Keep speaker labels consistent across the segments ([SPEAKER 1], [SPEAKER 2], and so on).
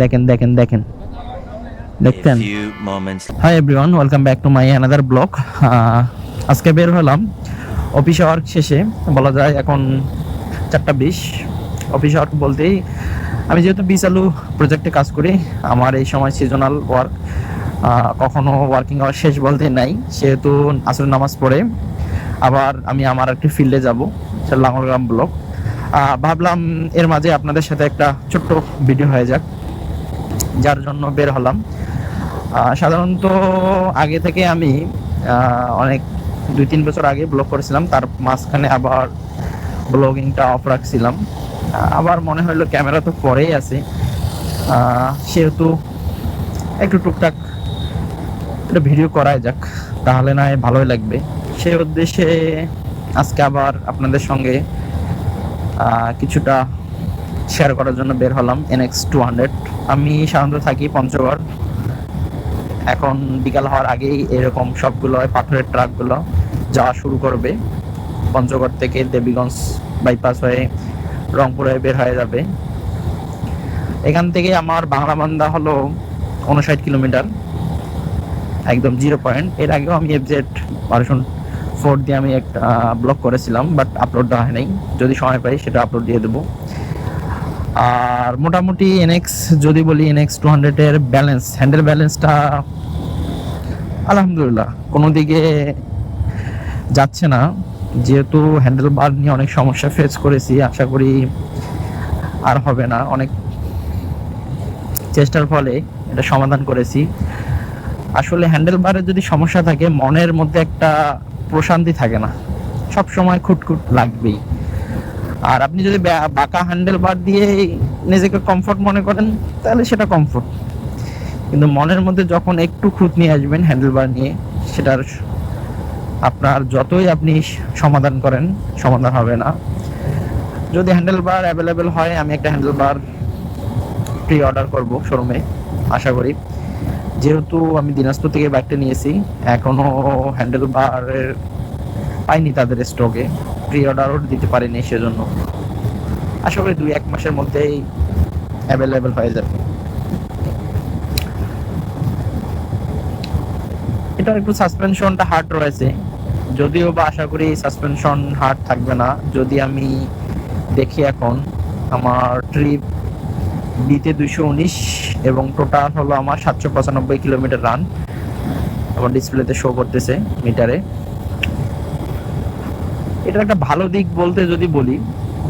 [SPEAKER 1] দেখেন দেখেন দেখেন। দেখতেন। Hi everyone welcome back to my another blog আজকে বের হলাম অফিস আওয়ার শেষে বলা যায় এখন চারটা বিশ। অফিস আওয়ার বলতেই আমি যেহেতু বিসালু প্রজেক্টে কাজ করি আমার এই সময় সিজনাল ওয়ার্ক কখনো ওয়ার্কিং আওয়ার শেষ বলতে নাই সেহেতু আসর নামাজ পড়ে। আবার আমি আমার একটি ফিল্ডে যাব সেটা লাঙ্গলগ্রাম ব্লক। ভাবলাম এর মাঝে আপনাদের সাথে একটা ছোট্ট ভিডিও হয়ে যাক। যার জন্য বের হলাম। সাধারণত আগে থেকে আমি অনেক দুই তিন বছর আগে ব্লগ করেছিলাম, তার মাঝখানে আবার ব্লগিংটা অফ রাখছিলাম। আবার মনে হলো ক্যামেরা তো পরেই আছে। সেহেতু একটু টুকটাক একটা ভিডিও করাই যাক, তাহলে না ভালোই লাগবে। সেই উদ্দেশ্যে আজকে আবার আপনাদের সঙ্গে কিছুটা শেয়ার করার জন্য বের হলাম এনএক্স টু হান্ড্রেড আমি সাধারণত থাকি পঞ্চগড়। এখন বিকাল হওয়ার আগেই এরকম সবগুলো পাথরের ট্রাকগুলো যাওয়া শুরু করবে। পঞ্চগড় থেকে দেবীগঞ্জ বাইপাস হয়ে রংপুর বের হয়ে যাবে। এখান থেকে আমার বাংলা বান্দা হলো উনষাট কিলোমিটার, একদম জিরো পয়েন্ট এর আগেও আমি এফজেড ভার্সন ফোর দিয়ে আমি একটা ব্লগ করেছিলাম বাট আপলোড দেওয়া হয় নাই। যদি সময় পাই সেটা আপলোড দিয়ে দেবো। আর মোটামুটি এনএক্স যদি বলি এনএক্স টু হান্ড্রেডের ব্যালেন্স হ্যান্ডেল ব্যালেন্সটা আলহামদুলিল্লাহ, কোনো দিকে যাচ্ছে না। যেহেতু হ্যান্ডেল বার নিয়ে অনেক সমস্যা ফেস করেছি, আশা করি আর হবে না। অনেক চেষ্টার ফলে এটা সমাধান করেছি। আসলে হ্যান্ডেল বারের যদি সমস্যা থাকে, মনের মধ্যে একটা প্রশান্তি থাকে না। সব সময় খুটখুট লাগবেই। আর আপনি যদি বাঁকা হ্যান্ডেল বার দিয়ে নিজেকে কমফোর্ট মনে করেন, তাহলে সেটা কমফোর্ট কিন্তু মনের মধ্যে যখন একটু খুঁত নিয়ে আসবেন হ্যান্ডেল বার নিয়ে, সেটার আপনার যতই আপনি সমাধান করেন, সমাধান হবে না। যদি হ্যান্ডেল বার অ্যাভেলেবেল হয়, আমি একটা হ্যান্ডেল বার প্রি অর্ডার করব শোরুমে আশা করি। যেহেতু আমি দিনাজপুর থেকে বাইকটা নিয়েছি, এখনও হ্যান্ডেল বারের পাইনি তাদের স্টকে প্রি অর্ডারও দিতে পারিনি সেজন্য। আশা করি দুই এক মাসের মধ্যেই অ্যাভেলেবেল হয়ে যাবে। এটার একটু সাসপেনশনটা হার্ড রয়েছে। যদিও বা আশা করি সাসপেনশন হার্ড থাকবে না। যদি আমি দেখি এখন, আমার ট্রিপ বিতে দুইশো উনিশ এবং টোটাল হলো আমার সাতশো পঁচানব্বই কিলোমিটার রান আমার ডিসপ্লেতে শো করতেছে মিটারে এটার একটা ভালো দিক বলতে যদি বলি,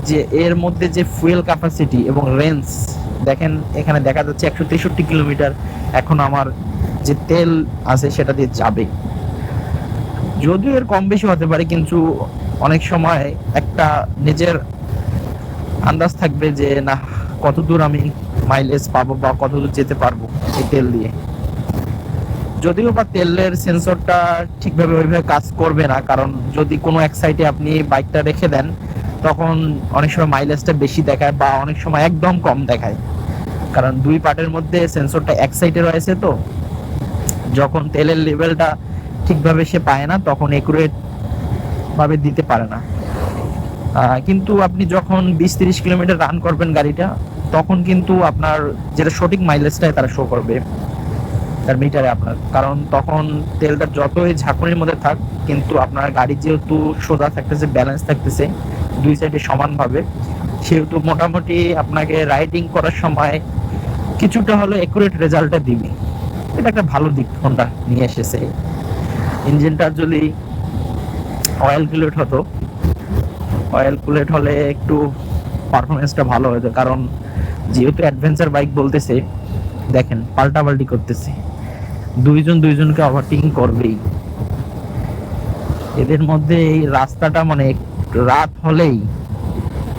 [SPEAKER 1] যে এর মধ্যে যে ফুয়েল ক্যাপাসিটি এবং রেঞ্জ দেখেন এখানে দেখা যাচ্ছে একশো তেষট্টি কিলোমিটার এখন আমার যে তেল আছে সেটা দিয়ে যাবে। যদিও এর কম বেশি হতে পারে, কিন্তু অনেক সময় একটা নিজের আন্দাজ থাকবে যে না কত দূর আমি মাইলেজ পাবো বা কত দূর যেতে পারব এই তেল দিয়ে? যদিও বা তেলের সেন্সরটা ঠিকভাবে ওইভাবে কাজ করবে না, কারণ যদি কোনো এক সাইডে আপনি বাইকটা রেখে দেন, তখন অনেক সময় মাইলেজটা বেশি দেখায় বা অনেক সময় একদম কম দেখায়। কারণ দুই পার্টের মধ্যে সেন্সরটা এক সাইডে রয়েছে তো, যখন তেলের লেভেলটা ঠিকভাবে সে পায় না, তখন একুরেট ভাবে দিতে পারে না। কিন্তু আপনি যখন বিশ তিরিশ কিলোমিটার রান করবেন গাড়িটা, তখন কিন্তু আপনার যেটা সঠিক মাইলেজটাই তারা শো করবে। তার মিটারে আপনার। কারণ তখন তেলটা যতই ঝাঁকুনির মধ্যে থাক, কিন্তু আপনার গাড়ি যেহেতু সোজা থাকতেছে ব্যালেন্স থাকতেছে, দুই সাইডে সমানভাবে, সেহেতু মোটামুটি আপনাকে রাইডিং করার সময় কিছুটা হলো একুরেট রেজাল্টটা দিবে। এটা একটা ভালো দিক হোন্ডা নিয়ে এসেছে। ইঞ্জিনটার যদি অয়েল কুলেট হতো অয়েল কুলেট হলে একটু পারফরমেন্সটা ভালো হতো। কারণ যেহেতু অ্যাডভেঞ্চার বাইক বলতেছে, দেখেন, পাল্টাপাল্টি করতেছে। দুইজন দুইজনকে ওভারটেকিং করবেই। এদের মধ্যে এই রাস্তাটা মানে রাত হলেই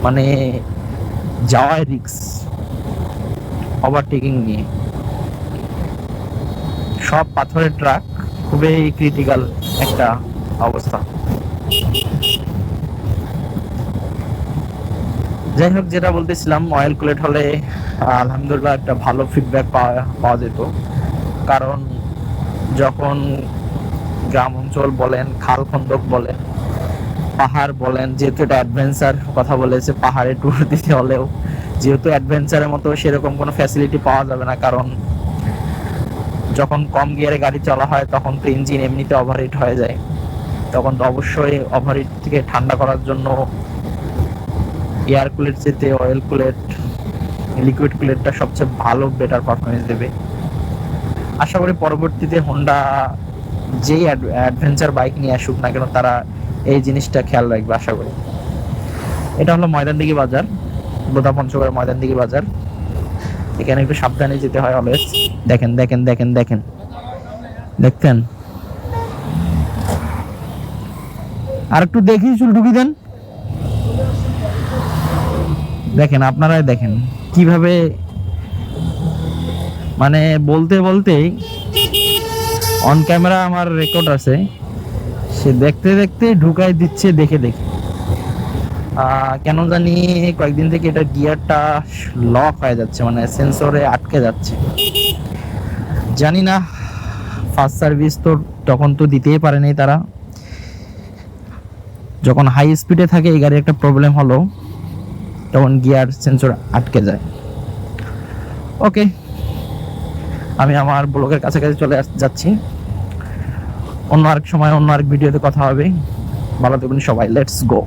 [SPEAKER 1] মানে যাওয়ায় রিক্স ওভারটেকিং নিয়ে। সব পাথরের ট্রাক খুবই ক্রিটিক্যাল একটা অবস্থা। যাই হোক, যেটা বলতেছিলাম অয়েল কুলেট হলে আলহামদুলিল্লাহ একটা ভালো ফিডব্যাক পাওয়া পাওয়া যেত। কারণ যখন গ্রাম অঞ্চল বলেন, খাল খন্দক বলেন, পাহাড় বলেন, যেহেতু এটা অ্যাডভেঞ্চার কথা বলেছে, পাহাড়ে ট্যুর দিতে হলেও, যেহেতু অ্যাডভেঞ্চারের মতো সেরকম কোনো ফ্যাসিলিটি পাওয়া যাবে না, কারণ যখন কম গিয়ারে গাড়ি চলা হয়, তখন তো ইঞ্জিন এমনিতে ওভারহিট হয়ে যায়। তখন তো অবশ্যই ওভারহিট থেকে ঠান্ডা করার জন্য এয়ার কুলেট যেতে অয়েল কুলেট লিকুইড কুলেটটা সবচেয়ে ভালো বেটার পারফরমেন্স দেবে। আশা করি পরবর্তীতে হোন্ডা যেই অ্যাডভেঞ্চার বাইক নিয়ে আসুক না কেন, তারা এই জিনিসটা খেয়াল রাখবে আশা করি। এটা হলো ময়দানদিঘি বাজার বোদা পঞ্চগড়ের ময়দানদিঘি বাজার। এখানে একটু সাবধানে যেতে হয় অলওয়েজ দেখেন দেখেন দেখেন দেখেন। দেখতেন আর একটু দেখি, চুল ঢুকি দেন। দেখেন, আপনারাই দেখেন। কীভাবে মানে বলতে বলতেই অন ক্যামেরা আমার রেকর্ড আছে। সে দেখতে দেখতে ঢুকাই দিচ্ছে, দেখে দেখে। কেন জানি কয়েকদিন থেকে এটা গিয়ারটা লক হয়ে যাচ্ছে মানে সেন্সরে আটকে যাচ্ছে। জানি না ফার্স্ট সার্ভিস তো তখন তো দিতেই পারেনি তারা। যখন হাই স্পিডে থাকে, এই গাড়ি একটা প্রবলেম হলো। তখন গিয়ার সেন্সর আটকে যায়। ওকে আমি আমার ব্লগের কাছাকাছি চলে যাচ্ছি। অন্য আরেক সময় অন্য আরেক ভিডিওতে কথা হবে। ভালো থাকবেন সবাই। Let's go